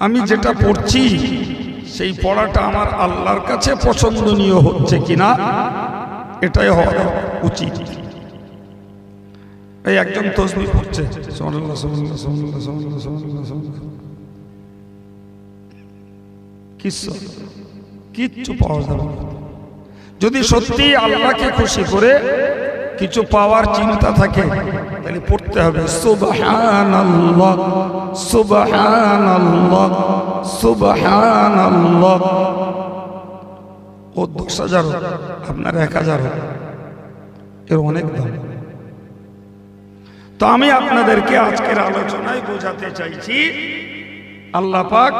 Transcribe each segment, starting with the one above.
আমি যেটা পড়ছি সেই পড়াটা আমার আল্লাহর কাছে পছন্দনীয় হচ্ছে কিনা এটাই হওয়া উচিত এই একজন তসবি পড়ছে। কিচ্ছু কিচ্ছু পাওয়া যাবে। যদি সত্যি আল্লাহকে খুশি করে কিছু পাওয়ার চিন্তা থাকে তাহলে পড়তে হবে ও দশ হাজার হোক, আপনার এক হাজার হোক, এর অনেক দাম। তো আমি আপনাদেরকে আজকের আলোচনায় বোঝাতে চাইছি আল্লাহ পাক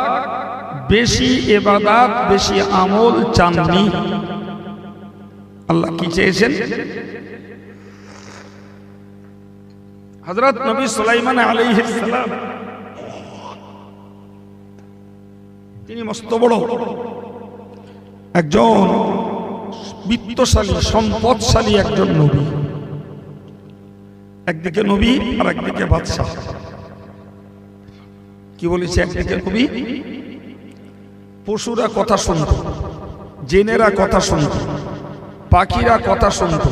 বেশি এবাদাত বেশি আমল চাননি। আল্লাহ কি চেয়েছেন? হজরত নবী সুলাইমান সালাম, তিনি মস্ত বড়, একজন বিত্তশালী, সম্পদশালী একজন নবী। একদিকে নবী আর একদিকে বাদশাহ। কি বলেছে একদিকে নবী? পশুরা কথা শুনত জেনেরা কথা শুনত পাখিরা কথা শুনত।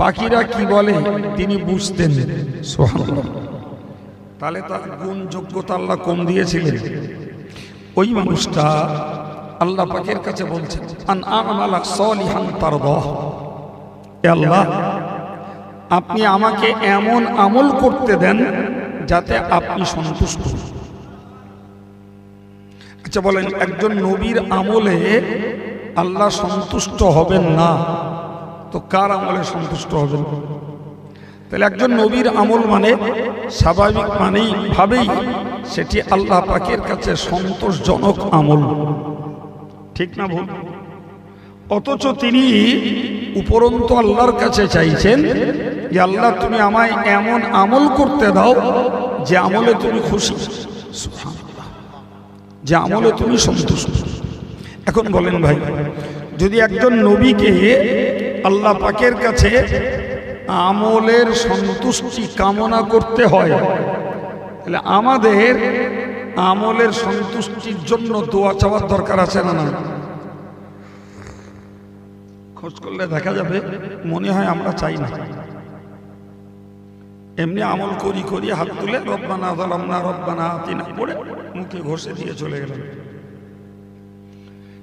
পাখিরা কি বলে, তিনি বুঝতেন। তাহলে তার গুণ যোগ্যতা আল্লাহ কম দিয়েছিলেন। ওই মানুষটা আল্লাহ পাকের কাছে বলছেন আল্লাহ, আপনি আমাকে এমন আমল করতে দেন যাতে আপনি সন্তুষ্ট আচ্ছা বলেন, একজন নবীর আমলে আল্লাহ সন্তুষ্ট হবেন না। তো কার আমলে সন্তুষ্ট হবেন? তাহলে একজন নবীর আমল মানে স্বাভাবিক মানেই ভাবেই সেটি আল্লাহ পাকের কাছে সন্তোষজনক আমল। ঠিক না ভুল? অথচ তিনি উপরন্ত আল্লাহর কাছে চাইছেন যে, আল্লাহ, তুমি আমায় এমন আমল করতে দাও যে আমলে তুমি খুশি। যে আমলে তুমি সন্তুষ্ট। এখন বলেন ভাই, যদি একজন নবীকে আল্লাহ পাকের কাছে আমলের সন্তুষ্টি কামনা করতে হয়, তাহলে আমাদের আমলের সন্তুষ্টির জন্য দোয়া চাওয়ার দরকার আছে না না খোঁজ করলে দেখা যাবে মনে হয় আমরা চাই না। এমনি আমল করি করি হাত তুলে রব্বানা জালামনা রব্বানা আতিনা পড়ে মুখে ঘষে দিয়ে চলে গেলাম।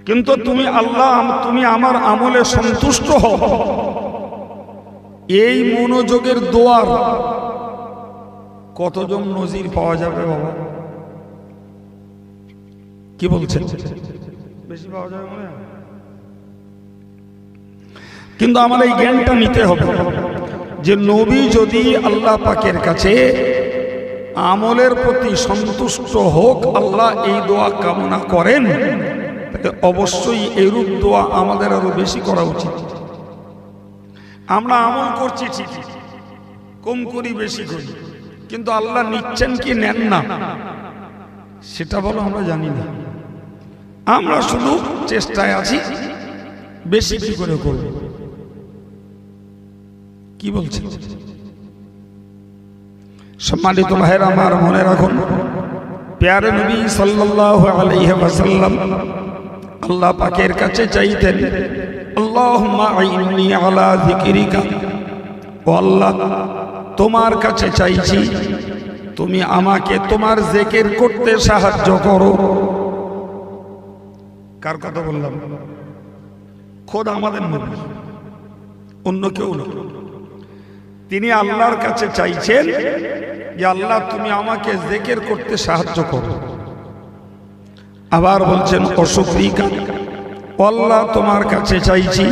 কিন্তু তুমি আল্লাহ, তুমি আমার আমলে সন্তুষ্ট হও। এই মনোযোগের দোয়ার কতজন নজির পাওয়া যাবে বাবা? কি বলছেন? বেশি পাওয়া যাবে কিন্তু আমার এই জ্ঞানটা নিতে হবে যে নবী যদি আল্লাহ পাকের কাছে আমলের প্রতি সন্তুষ্ট হোক, আল্লাহ এই দোয়া কামনা করেন অবশ্যই এরূপ দোয়া আমাদের আরও বেশি করা উচিত। আমরা আমল করছি ঠিকই, কম করি, বেশি করি, কিন্তু আল্লাহ নিচ্ছেন কি নেন না, সেটা বলো আমরা জানি না। আমরা শুধু চেষ্টায় আছি, বেশি কি করে করব? কি বলছেন সম্মানিত ভাইরা আমার মনে রাখুন, প্যারে নবী সাল্লাল্লাহু আলাইহি ওয়াসাল্লাম আল্লাহ পাকের কাছে চাইতেন আলা যিকরিকা। ও আল্লাহ, তোমার কাছে চাইছি, তুমি আমাকে তোমার জেকের করতে সাহায্য করো। কার কথা বললাম? খোদ আমাদের নবী, অন্য কেউ না। তিনি আল্লাহর কাছে চাইছেন যে, আল্লাহ, তুমি আমাকে জেকের করতে সাহায্য করো। আবার বলছেন অসুক্রিকা আল্লাহ তোমার কাছে চাইছি,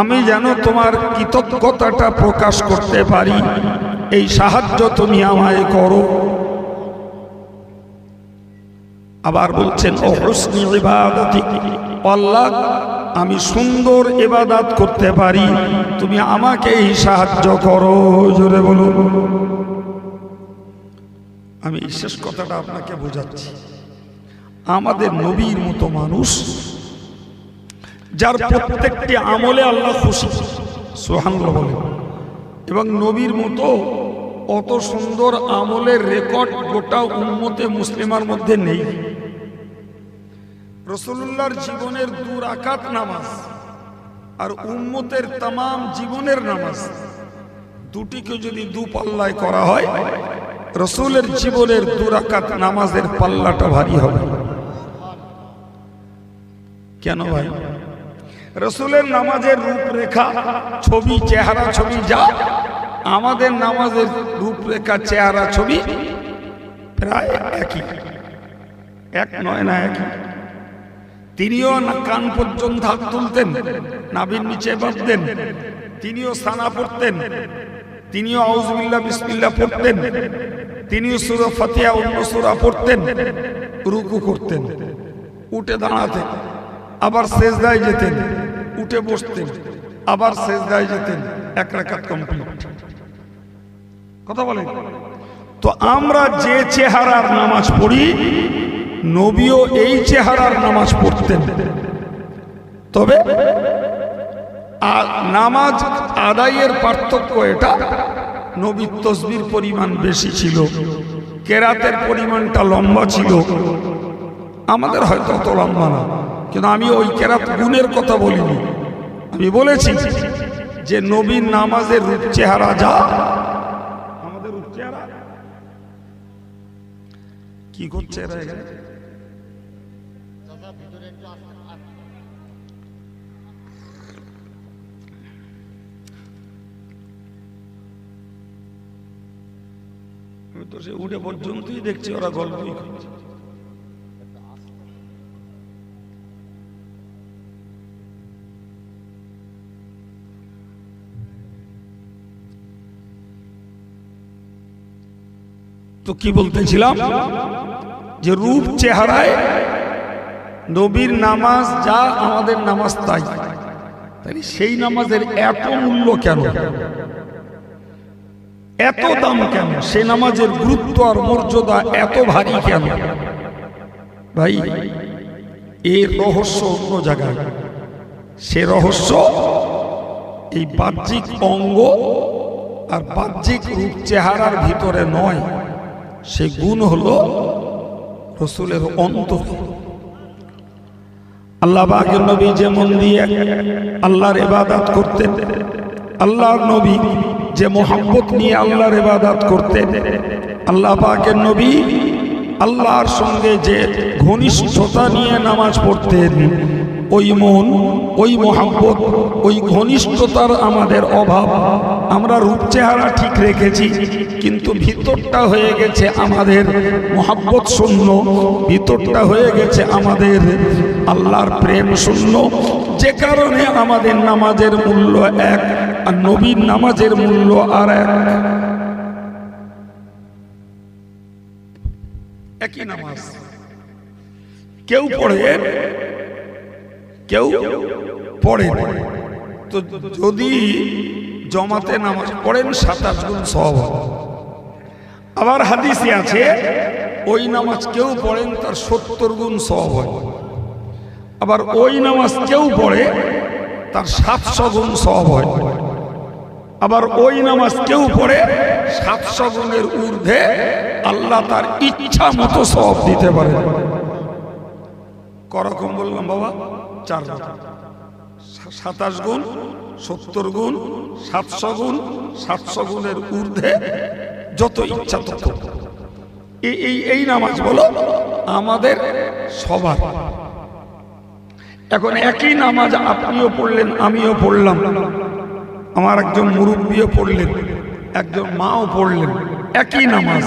আমি যেন তোমার কৃতজ্ঞতাটা প্রকাশ করতে পারি। এই সাহায্য তুমি আমায় করো। আবার বলছেন, ও হুসনি ইবাদতি, আল্লাহ, আমি সুন্দর এবাদাত করতে পারি। তুমি আমাকে এই সাহায্য করো। জোরে বলুন। আমি শেষ কথাটা আপনাকে বোঝাচ্ছি। আমাদের নবীর মতো মানুষ, যার প্রত্যেকটি আমলে আল্লাহ খুশি সোহান বলে। এবং নবীর মতো অত সুন্দর আমলের রেকর্ড গোটা উন্মতে মুসলিমার মধ্যে নেই। রসুল্লাহর জীবনের দু রাকাত নামাজ আর উম্মতের তাম জীবনের নামাজ দুটিকে যদি দু পাল্লায় করা হয়, রসুলের জীবনের দু রাকাত নামাজের পাল্লাটা ভারী হবে। কেন ভাই? রসুলের নামাজের রূপরেখা, ছবি, চেহারা, ছবি যা। আমাদের নামাজের রূপরেখা, চেহারা, ছবি প্রায় একই। এক নয় না একই। তিনিও কান পর্যন্ত হাত তুলতেন নাবির নিচে বাঁধতেন, তিনিও সানা পড়তেন, তিনিও আউজবিল্লা বিসমিল্লা পড়তেন, তিনিও সুরা ফাতিয়া অন্য সুরা পড়তেন, রুকু করতেন, উঠে দাঁড়াতেন। আবার শেষদায় যেতেন, উঠে বসতেন, আবার শেষদায় যেতেন, এক রাকাত কমপ্লিট কথা বলেন? তো আমরা যে চেহারার নামাজ পড়ি, নবীও এই চেহারার নামাজ পড়তেন। তবে নামাজ আদায়ের পার্থক্য এটা, নবীর তসবির পরিমাণ বেশি ছিল, কেরাতের পরিমাণটা লম্বা ছিল। আমাদের হয়তো অত লম্বা না। কিন্তু আমি ওই কেরাত গুণের কথা বলিনি। আমি বলেছি যে নবীর নামাজের রূপ চেহারা যা, আমাদের রূপ চেহারা। কি করছে তো সে উঠে পর্যন্তই দেখছি ওরা গল্পই করছে। তো কি বলতেছিলাম? যে রূপ চেহারায় নবীর নামাজ যা আমাদের নামাজ তাই। তাই সেই নামাজের এত মূল্য কেন? এত দাম কেন? সে নামাজের গুরুত্ব আর মর্যাদা এত ভারী কেন? ভাই এর রহস্য অন্য জায়গায়। সে রহস্য এই বাহ্যিক অঙ্গ আর বাহ্যিক রূপ চেহারার ভিতরে নয়। সে গুণ হলো রসুলের অন্তর আল্লাহ বাগের নবী যেমন দিয়ে আল্লাহর এবাদাত করতেন, আল্লাহর নবী যে মোহাম্মত নিয়ে আল্লাহর এবাদাত করতেন, আল্লাহ পাকের নবী আল্লাহর সঙ্গে যে ঘনিষ্ঠতা নিয়ে নামাজ পড়তেন ওই মন, ওই মোহাম্মত ওই ঘনিষ্ঠতার আমাদের অভাব। আমরা রূপ চেহারা ঠিক রেখেছি, কিন্তু ভিতরটা হয়ে গেছে আমাদের মোহাব্বত শূন্য। ভিতরটা হয়ে গেছে আমাদের আল্লাহর প্রেম শূন্য। যে কারণে আমাদের নামাজের মূল্য এক, আর নবীর নামাজের মূল্য আর এক। একই নামাজ। কেউ পড়ে কেউ পড়ে তো যদি জমাতে নামাজ পড়েন, সাতাশ গুণ সব আবার হাদিসে আছে, ওই নামাজ কেউ পড়েন, তার সত্তর গুণ সব হয়। আবার ওই নামাজ কেউ পড়ে, তার সাতশো গুণ সব হয়। আবার ওই নামাজ কেউ পড়ে, সাতশো গুণের ঊর্ধ্বে আল্লাহ তার ইচ্ছা মতো সব দিতে পারে। করকম বললাম বাবা। চার সাতাশ গুণ, সত্তর গুণ, সাতশো গুণ, সাতশো গুণের ঊর্ধ্বে যত ইচ্ছা তত। এই নামাজ বলো, আমাদের সবার। এখন একই নামাজ আপনিও পড়লেন, আমিও পড়লাম। আমার একজন মুরব্বীও পড়লেন, একজন মাও পড়লেন। একই নামাজ,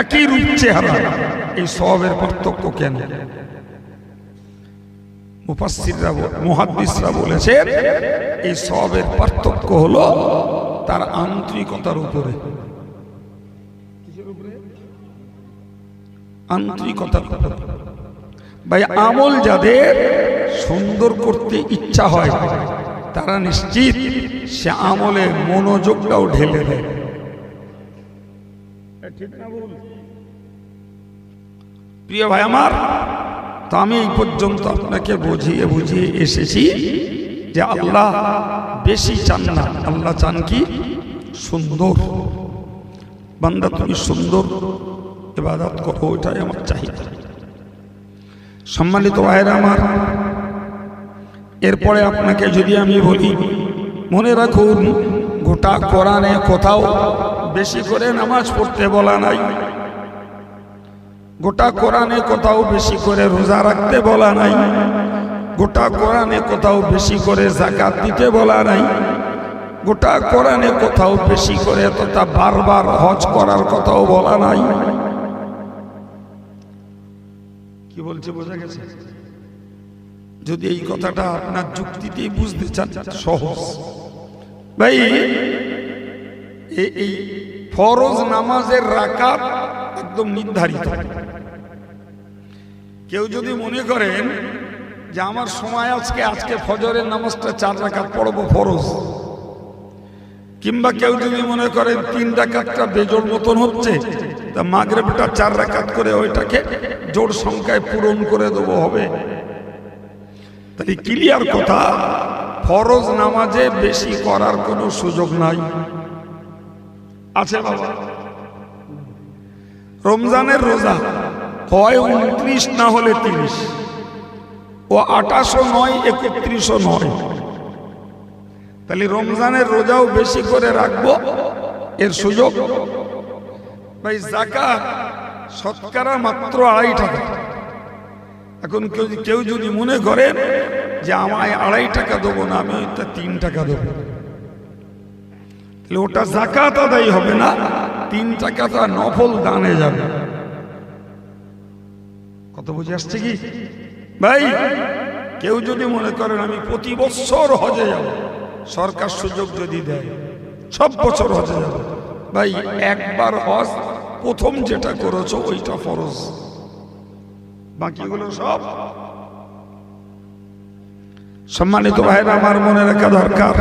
একই রূপ চেহারা। এই সবের পার্থক্য কেন? মুফাসিররা মুহাদ্দিসরা বলেছেন এই সবের পার্থক্য হলো তার আন্তরিকতার উপরে। আন্তরিকতার উপরে। ভাই আমল যাদের সুন্দর করতে ইচ্ছা হয় তারা নিশ্চিত সে আমলে মনোযোগটাও ঢেলে দেয়। প্রিয় ভাই আমার তো আমি এই পর্যন্ত আপনাকে বুঝিয়ে বুঝিয়ে এসেছি যে আল্লাহ বেশি চান না। আল্লাহ চান কি? সুন্দর। বান্দা তুমি সুন্দর এবাদত করো, ওইটাই আমার চাহিদা। সম্মানিত ভাইরা আমার, এরপরে আপনাকে যদি আমি বলি, মনে রাখুন, গোটা কোরআনে কোথাও বেশি করে নামাজ পড়তে বলা নাই। গোটা কোরআনে কোথাও বেশি করে রোজা রাখতে বলা নাই। গোটা কোরআনে কোথাও বেশি করে জাকাত দিতে বলা নাই। গোটা কোরআনে কোথাও বেশি করে তথা বারবার হজ করার কথাও বলা নাই। কি বলছে, বোঝা গেছে? যদি এই কথাটা আপনার যুক্তিতেই বুঝতে চান সহজ। ভাই এই ফরজ নামাজের রাকাত একদম নির্ধারিত। কেউ যদি মনে করেন যে আমার সময় আজকে আজকে ফজরের নামাজটা চার রাকাত পড়ব ফরজ, কিংবা কেউ যদি মনে করেন তিন রাকাতটা বেজোর মতন হচ্ছে, তা মাগরেবটা চার রাকাত করে ওইটাকে জোর সংখ্যায় পূরণ করে দেবো হবে। তাহলে ক্লিয়ার কথা, ফরজ নামাজে বেশি করার কোনো সুযোগ নাই। আছে বাবা। রমজানের রোজা হয় উনত্রিশ না হলে তিরিশ। ও আঠাশও নয়, একত্রিশও নয়। তাহলে রমজানের রোজাও বেশি করে রাখব, এর সুযোগ? ভাই, জাকাত, শতকরা মাত্র আড়াই টাকা। এখন কেউ কেউ যদি মনে করেন যে আমায় আড়াই টাকা দেবো না, আমি ওইটা তিন টাকা দেবো। তাহলে ওটা জাকাত আদায় হবে না, তিন টাকাটা নফল দানে যাবে। কত বুঝে আসছে কি? ভাই, কেউ যদি মনে করেন আমি প্রতি বছর হজে যাব, সরকার সুযোগ যদি দেয়, সব বছর হজে যাব। ভাই, একবার হজ, প্রথম যেটা করেছ ওইটা ফরজ। বাকিগুলো সব সম্মানিত ভাইরা আমার মনে রাখা দরকার।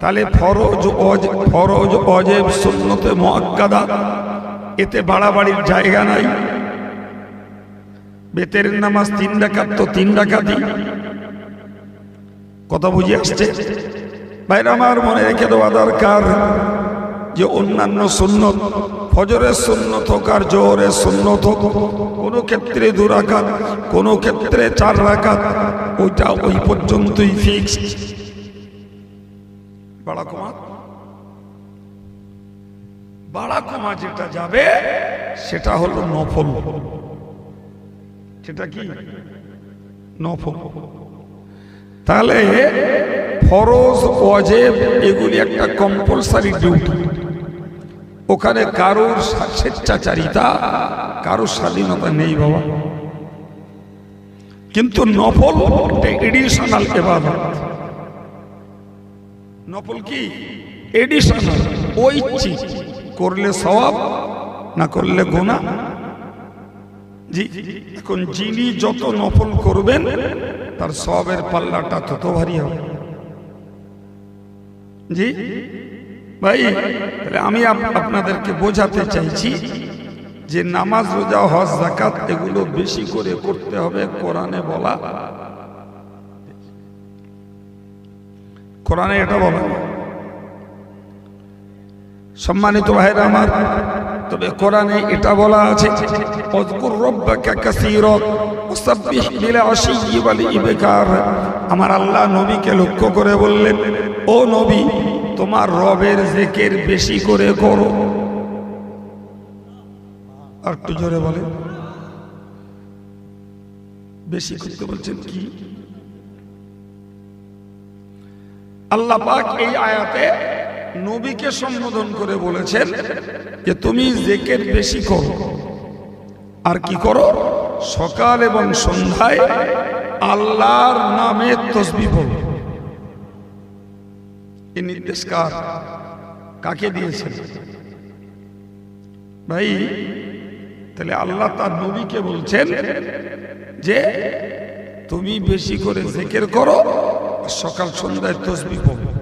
তাহলে ফরজ অজ ফরজ অজেব সুন্নতে মোয়াক্কাদা, এতে বাড়াবাড়ির জায়গা নাই। বেতের নামাজ তিন ডাকাত তো তিন ডাকাতি কথা বুঝে আসছে? ভাইরা, আমার মনে রেখে দেওয়া দরকার যে অন্যান্য সুন্নত ফজরের সুন্নত হোক আর জোহরের সুন্নত হোক, কোনো ক্ষেত্রে দু রাকাত, কোনো ক্ষেত্রে চার রাখাত ওইটা ওই পর্যন্তই ফিক্স বাড়া কমা। বাড়া কমা যেটা যাবে, সেটা হলো নফল। সেটা কি? নফল। তাহলে ফরজ অজেব এগুলি একটা কম্পালসারি ডিউটি ওখানে কারোর স্বেচ্ছাচারিতা, কারোর স্বাধীনতা নেই বাবা। কিন্তু নফল এডিশনাল নফল কি? এডিশনাল ঐচ্ছিক। করলে সওয়াব, না করলে গোনা জি এখন যিনি যত নফল করবেন, তার সবের পাল্লাটা তত ভারী হবে। জি? ভাই, তাহলে আমি আপ- আপনাদেরকে বোঝাতে চাইছি যে নামাজ, রোজা, হজ জাকাত এগুলো বেশি করে করতে হবে কোরআনে বলা। কোরআনে এটা বলা। সম্মানিত ভাইরা আমার তবে কোরআনে এটা বলা আছে অযকুর রব্বাকা কাসীরাত ওয়াসাব্বিহ বিল আশিয়্যি ওয়াল ইবকার। আমার আল্লাহ নবীকে লক্ষ্য করে বললেন, ও নবী, তোমার রবের জিকির বেশি করে করো। আর একটু জোরে বলে বেশি করতে বলছেন কি? আল্লাহ পাক এই আয়াতে নবীকে সম্বোধন করে বলেছেন যে তুমি জেকের বেশি করো। আর কি করো? সকাল এবং সন্ধ্যায় আল্লাহর নামে তসবি পড়ো। এই নির্দেশ কার? কাকে দিয়েছেন? ভাই, তাহলে আল্লাহ তার নবীকে বলছেন যে তুমি বেশি করে জেকের করো সকাল সন্ধ্যায় তসবি পড়ো।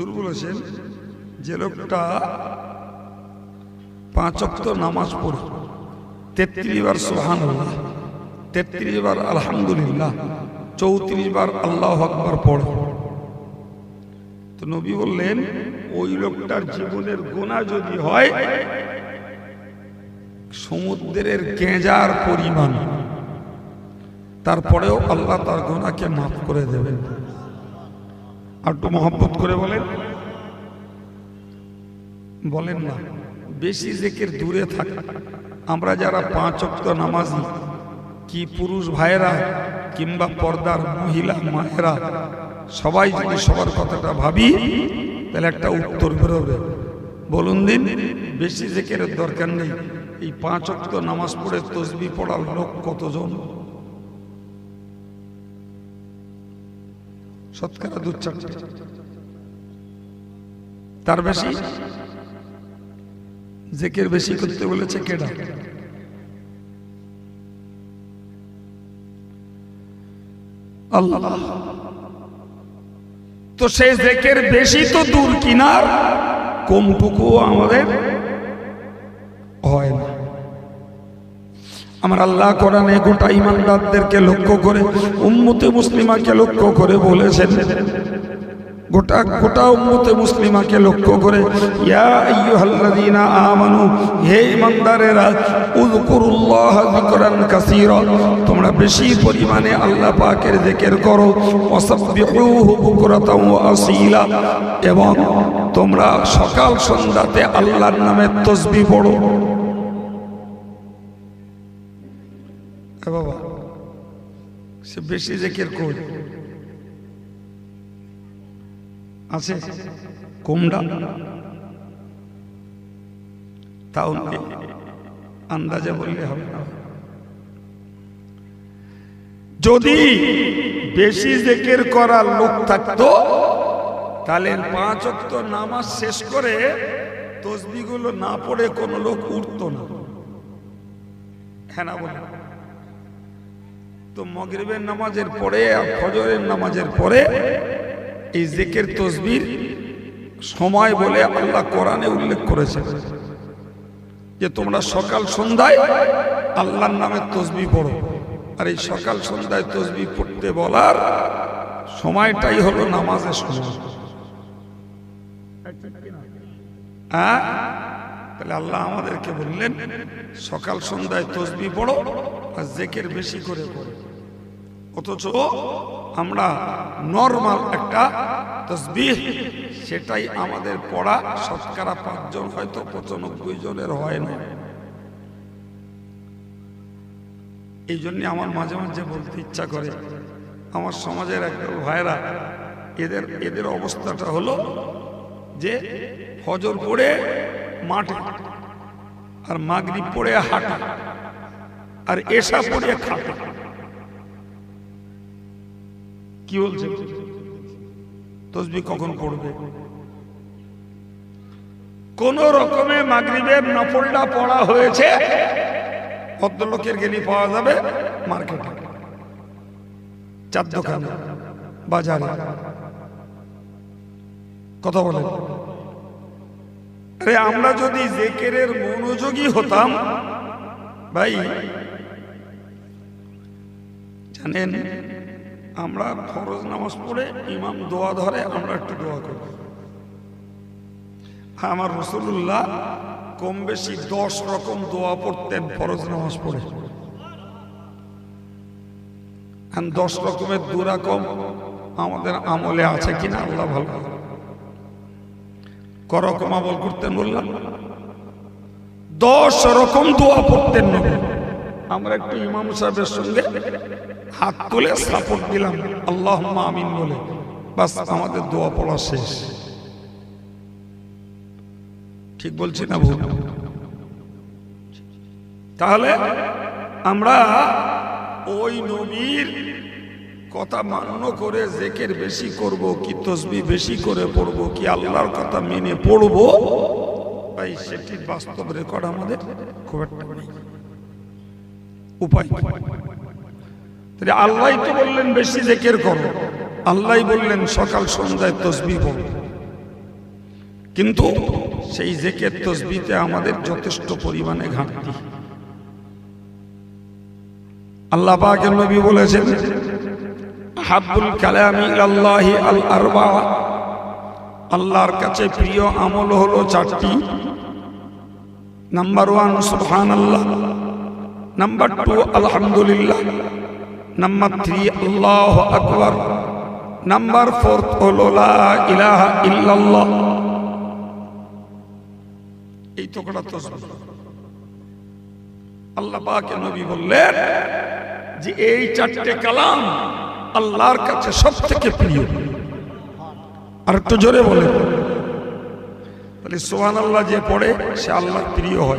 হুজুর বলেছেন, যে লোকটা পাঁচ ওয়াক্ত নামাজ পড়ে, তেত্রিশ বার সুবহানাল্লাহ, তেত্রিশ বার আলহামদুলিল্লাহ, চৌত্রিশ বার আল্লাহ আকবার পড়ে। তো নবী বললেন, ওই লোকটার জীবনের গোনা যদি হয়, সমুদ্রের গেঁজার পরিমাণ, তারপরেও আল্লাহ তার গোনাকে মাফ করে দেবেন। আর একটু মহব্বত করে বলেন। বলেন না, বেশি জেকের দূরে থাকে। আমরা যারা পাঁচ অক্ত নামাজি, কি পুরুষ ভাইয়েরা কিংবা পর্দার মহিলা মায়েরা, সবাই যদি সবার কথাটা ভাবি, তাহলে একটা উত্তর বেরোবে। বলুন দিন, বেশি জেকের দরকার নেই। এই পাঁচ অক্ত নামাজ পড়ে তসবি পড়ার লোক কতজন? শতকরা দু তার বেশি? জেকের বেশি করতে বলেছে কেডা? আল্লাহ। তো সেই জেকের বেশি তো দূর কিনার কমটুকু আমাদের হয় না। আমার আল্লাহ কোরআনে গোটা ইমানদারদেরকে লক্ষ্য করে, উম্মতে মুসলিমাকে লক্ষ্য করে বলেছেন। গোটা গোটা উম্মতে মুসলিমাকে লক্ষ্য করে, ইয়া আইয়ুহাল্লাযীনা আমানু, হে ইমানদারেরা, উযকুরুল্লাহ যিকরান কাসীরা, তোমরা বেশি পরিমাণে আল্লাহ পাকের জিকির করো, ওয়াসাব্বিহুহু বুকরাতাও ওয়া আসীলা, এবং তোমরা সকাল সন্ধ্যাতে আল্লাহর নামে তসবিহ পড়ো। বাবা। সে বেশি জিকির কই আছে? কুমড়া তাও। আন্দাজে বললে হবে না। যদি বেশি জেকের করার লোক থাকতো, তাহলে পাঁচ অক্ত নামাজ শেষ করে তসবিগুলো না পড়ে কোনো লোক উঠতো না। হ্যাঁ না বলে তো মগরিবের নামাজের পরে আর ফজরের নামাজের পরে এই জেকের, তসবির সময় বলে আল্লাহ কোরআনে উল্লেখ করেছে যে তোমরা সকাল সন্ধ্যায় আল্লাহর নামে তসবি পড়ো। আর এই সকাল সন্ধ্যায় তসবি পড়তে বলার সময়টাই হলো নামাজের সময়। হ্যাঁ? তাহলে আল্লাহ আমাদেরকে বললেন, সকাল সন্ধ্যায় তসবি পড়ো আর জেকের বেশি করে পড়ো। অথচ আমরা নর্মাল একটা তসবিহ সেটাই আমাদের পড়া শতকরা পাঁচজন হয়তো পঁচানব্বই জনের হয় না। এই জন্য আমার মাঝে মাঝে বলতে ইচ্ছা করে, আমার সমাজের একদল ভাইরা এদের এদের অবস্থাটা হলো যে ফজর পড়ে মাঠে আর মাগরিব পড়ে হাঁটে আর এসা পড়ে খাটে। কি বলছে? তসবি কখন পড়বে কোন রকমে মাগরিবের নফলটা পড়া হয়েছে? ভদ্রলোকের গেলি পাওয়া যাবে মার্কেটে। চার দোকানে, বাজারে। কথা বলেন। আরে আমরা যদি জেকেরের মনোযোগী হতাম, ভাই, জানেন, আমরা ফরজ নামাজ পড়ে ইমাম দোয়া ধরে, আমরা একটু দোয়া করি। আমার রসুল্লাহ কম বেশি দশ রকম দোয়া পড়তেন ফরজ নামাজ পড়ে। দশ রকমের দু রকম আমাদের আমলে আছে কিনা, আল্লাহ ভালো করকম আমল করতেন বললাম, দশ রকম দোয়া পড়তেন নবী। আমরা একটু ইমাম সাহেবের সঙ্গে হাত তুলে সাপোর্ট দিলাম আল্লাহ আমিন বলে, বাস আমাদের দোয়া পড়া শেষ। ঠিক বলছি না ভুল? তাহলে আমরা ওই নবীর কথা মান্য করে জেকের বেশি করব, কি তসবি বেশি করে পড়ব, কি আল্লাহর কথা মেনে পড়ব? ভাই সেটির বাস্তব রেকর্ড আমাদের খুব একটা নেই। উপায় তাহলে আল্লাহ তো বললেন বেশি জেকের করো আল্লাহ বললেন সকাল সন্ধ্যায় তসবি পড়ো। কিন্তু সেই জেকের তসবিতে আমাদের যথেষ্ট পরিমাণে ঘাটতি। আল্লাহ পাকের নবী বলেছেন হাব্বুল কালামি আল্লাহি আল আরবা আল্লাহর কাছে প্রিয় আমল হলো চারটি। নাম্বার ওয়ান সুবহান আল্লাহ নাম্বার টু আলহামদুলিল্লাহ। নাম্বার থ্রি আল্লাহ আকবর। নাম্বার ফোর্থ হলো ইলাহা ইল্লাল্লাহ। এই তো কটা তসবিহ আল্লাহ পাকে নবী বললেন যে এই চারটে কালাম আল্লাহর কাছে সব থেকে প্রিয়। আর একটু জোরে বলে। তাহলে সোহান আল্লাহ যে পড়ে সে আল্লাহর প্রিয় হয়।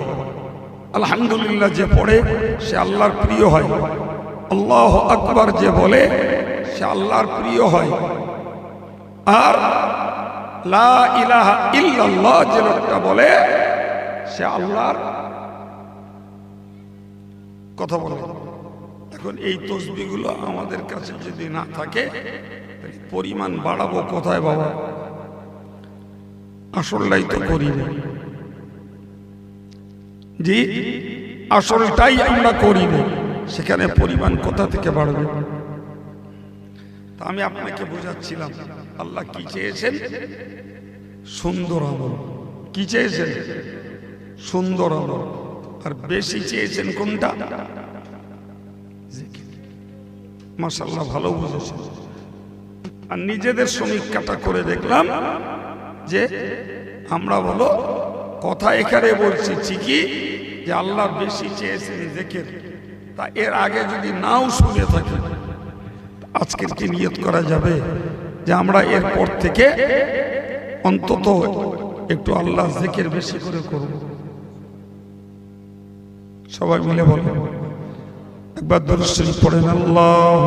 আলহামদুলিল্লাহ, যে পড়ে সে আল্লাহর প্রিয় হয়। আল্লাহ আকবার, যে বলে সে আল্লাহর প্রিয় হয়। আর লা ইলাহা ইল্লাল্লাহ, যে লোকটা বলে সে আল্লাহর কথা বলে। এখন এই তসবিগুলো আমাদের কাছে যদি না থাকে পরিমাণ বাড়াবো কোথায় বাবা? আসলটাই তো করি না। জি, আসলটাই আমরা করি না। সেখানে পরিমাণ কোথা থেকে বাড়বে? তা আমি আপনাকে বোঝাচ্ছিলাম, আল্লাহ কি চেয়েছেন? সুন্দর আমল। কি চেয়েছেন? সুন্দর আমল। আর বেশি চেয়েছেন কোনটা? মাসাল্লাহ ভালো বুঝেছেন। আর নিজেদের সমীক্ষাটা করে দেখলাম যে আমরা বলো কথা এখানে বলছি, ঠিকই যে আল্লাহ বেশি চেয়েছেন দেখে তা এর আগে যদি নাও শুনে থাকে, আজকের কি নিয়ত করা যাবে? যে আমরা এরপর থেকে অন্তত একটু আল্লাহ জেকের বেশি করে করব। সবাই মিলে বলো একবার দরশ্রী পড়েন আল্লাহ।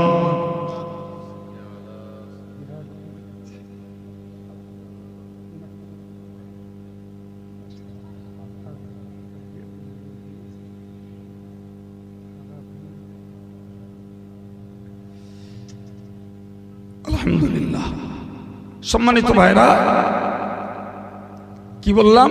সম্মানিত ভাইরা কি বললাম?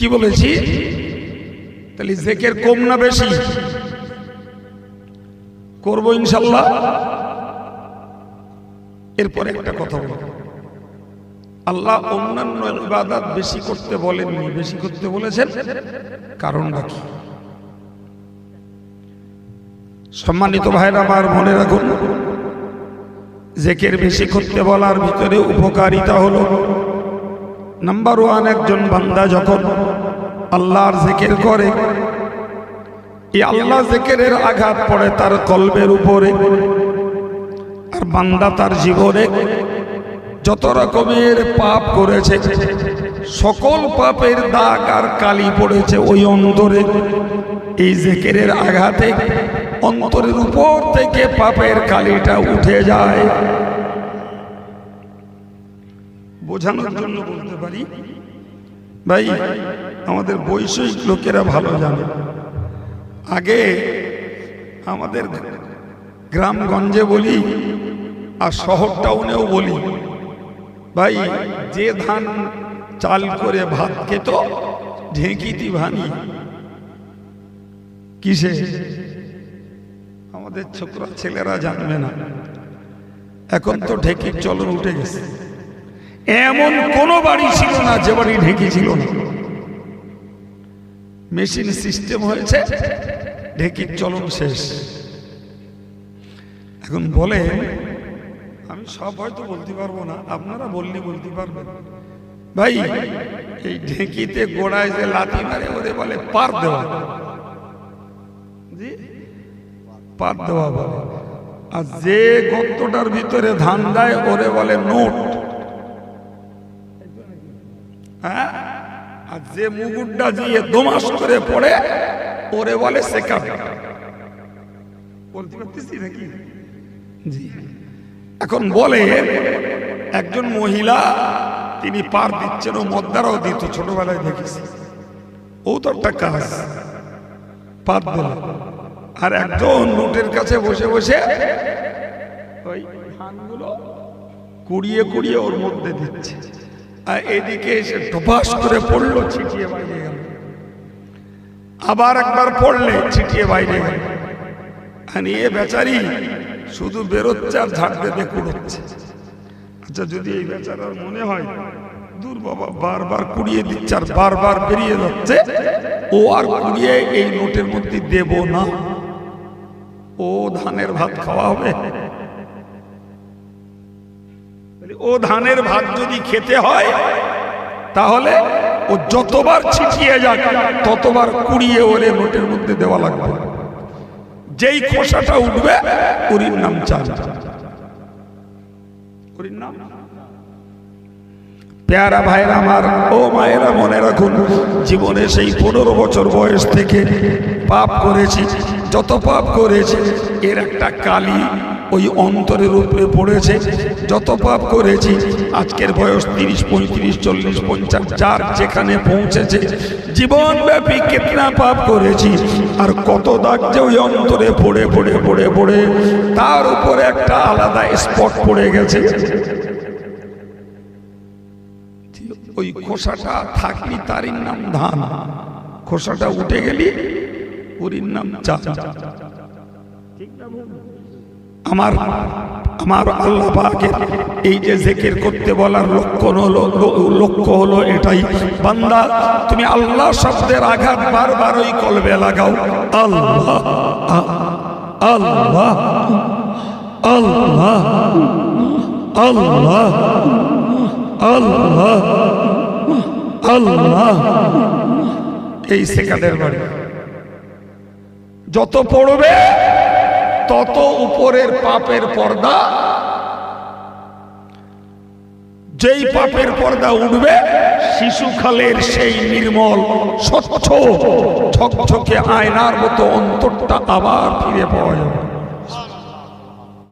কি বলেছি? তাহলে জেকের কম না বেশি? করব ইনশাল্লাহ। এরপরে একটা কথা বলব। আল্লাহ অন্যান্য ইবাদত বেশি করতে বলেননি, বেশি করতে বলেছেন। কারণটা কি? সম্মানিত ভাইরা, আমার মনে রাখুন, জেকের বেশি করতে বলার ভিতরে উপকারিতা হলো নাম্বার ওয়ান একজন বান্দা যখন আল্লাহর জেকের করে। এই আল্লাহ জেকেরের আঘাত পড়ে তার কলবের উপরে। আর বান্দা তার জীবনে যত রকমের পাপ করেছে, সকল পাপের দাগ আর কালি পড়েছে ওই অন্তরে। এই জেকেরের আঘাতে অন্তরের উপর থেকে পাপের কালিটা উঠে যায়। বোঝানোর জন্য বলতে পারি, ভাই আমাদের বৈষয়িক লোকেরা ভালো জানে। আগে আমাদের গ্রামগঞ্জে বলি, আর শহর টাউনেও বলি, ভাই, যে ধান চাল করে ভাত খেত ঢেঁকিতি ভানি। কিসে? আমাদের ছোকরা ছেলেরা জানবে না। এখন তো ঢেঁকির চলন উঠে গেছে। এমন কোনো বাড়ি ছিল না যে বাড়ি ঢেকি ছিল না। মেশিন সিস্টেম হয়েছে। ঢেকির চলন শেষ। এখন বলে, আমি সব হয়তো বলতে পারব না, আপনারা বললে বলতে পারবেন। ভাই, এই ঢেঁকিতে গোড়ায় যে লাথি মারে, ওরে বলে পার দেওয়া। পার দেওয়া বলে। আর যে গর্তটার ভিতরে ধান দেয়, ওরে বলে নোট। হ্যাঁ? আর যে মুগুরটা দিয়ে দোমাস করে পড়ে, ওরে বলে নাকি? জি। এখন বলে, একজন মহিলা, তিনি পার দিচ্ছেন ও মদ্দারাও দিত, ছোটবেলায় দেখেছি। ও তো একটা কাজ দিল আর একজন নোটের কাছে বসে বসে ওই ধানগুলো কুড়িয়ে কুড়িয়ে ওর মধ্যে দিচ্ছে। আর এদিকে এসে ঢোপাস করে পড়ল ছিটিয়ে বাইরে গেল। আবার একবার পড়লে ছিটিয়ে বাইরে গেল। আর বেচারি শুধু বেরোচ্ছে আর ঝাড় দেবে কুড়োচ্ছে। আচ্ছা যদি এই বেচারার মনে হয়, দূর বাবা, বারবার কুড়িয়ে দিচ্ছে আর বারবার বেরিয়ে যাচ্ছে, ও আর কুড়িয়ে এই নোটের মধ্যে দেব না। ও ধানের ভাত খাওয়া হবে। ও ধানের ভাত যদি খেতে হয়, তাহলে ও যতবার ছিটিয়ে যাক, ততবার কুড়িয়ে ওরে নোটের মধ্যে দেওয়া লাগবে যেই খোসাটা উঠবে ওরির নাম ওরির নাম? পেয়ারা ভাইরা আমার, ও মায়েরা মনে রাখুন, জীবনে সেই পনেরো বছর বয়স থেকে পাপ করেছি, যত পাপ করেছি, এর একটা কালি ওই অন্তরের উপরে পড়েছে। যত পাপ করেছি, আজকের বয়স তিরিশ, পঁয়ত্রিশ, চল্লিশ, পঞ্চাশ, যার যেখানে পৌঁছেছে, জীবনব্যাপী কেতনা পাপ করেছি। আর কত দাগ যে ওই অন্তরে পড়ে পড়ে পড়ে পড়ে, তার উপরে একটা আলাদা স্পট পড়ে গেছে। ওই খোসাটা থাকলি তারই নাম ধান। খোসাটা উঠে গেলি ওরির নাম চা আমার আমার আল্লাহ এই যে জেকের করতে বলার লক্ষণ হলো, লক্ষ্য হলো এটাই। বান্দা, তুমি আল্লাহ শব্দের আঘাত বারবার ওই কলবে লাগাও। আল্লাহ আল্লাহ আল্লাহ আল্লাহ আল্লাহ আল্লাহ। এই সেকান্ডের বাড়ি। যত পড়বে তত উপরের পাপের পর্দা, যেই পাপের পর্দা উঠবে শিশুকালের সেই নির্মল, স্বচ্ছ ছকছকে আয়নার মতো অন্তরটা আবার ফিরে যাবে।